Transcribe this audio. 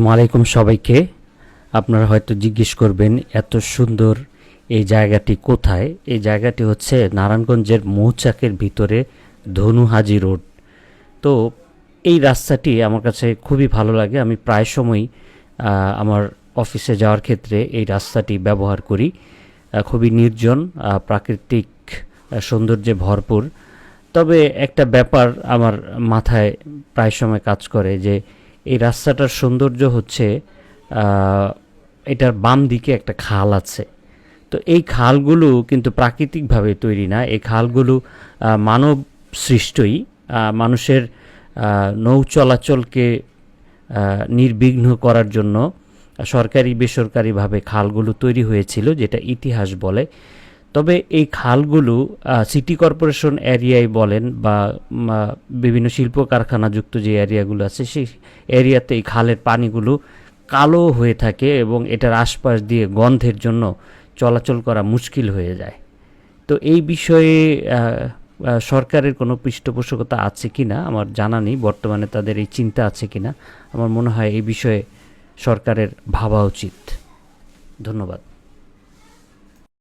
আসসালামু আলাইকুম সবাইকে। আপনারা হয়তো জিজ্ঞেস করবেন, এত সুন্দর এই জায়গাটি কোথায়? এই জায়গাটি হচ্ছে নারায়ণগঞ্জের মৌচাকের ভিতরে ধনুহাজি রোড। তো এই রাস্তাটি আমার কাছে খুবই ভালো লাগে। আমি প্রায় সময় আমার অফিসে যাওয়ার ক্ষেত্রে এই রাস্তাটি ব্যবহার করি। খুবই নির্জন প্রাকৃতিক সৌন্দর্যে ভরপুর। তবে একটা ব্যাপার আমার মাথায় প্রায় সময় কাজ করে যে এই রাস্তাটার সৌন্দর্য হচ্ছে এটার বাম দিকে একটা খাল আছে। তো এই খালগুলো কিন্তু প্রাকৃতিকভাবে তৈরি না। এই খালগুলো মানব সৃষ্টই মানুষের নৌ চলাচলকে নির্বিঘ্ন করার জন্য সরকারি বেসরকারিভাবে খালগুলো তৈরি হয়েছিল, যেটা ইতিহাস বলে। তবে এই খালগুলো সিটি কর্পোরেশন এরিয়ায় বলেন বা বিভিন্ন শিল্প কারখানাযুক্ত যে এরিয়াগুলো আছে, সেই এরিয়াতে এই খালের পানিগুলো কালো হয়ে থাকে এবং এটার আশপাশ দিয়ে গন্ধের জন্য চলাচল করা মুশকিল হয়ে যায়। তো এই বিষয়ে সরকারের কোনো পৃষ্ঠপোষকতা আছে কি না আমার জানা নেই, বর্তমানে তাদের এই চিন্তা আছে কি না আমার মনে হয় এই বিষয়ে সরকারের ভাবা উচিত। ধন্যবাদ।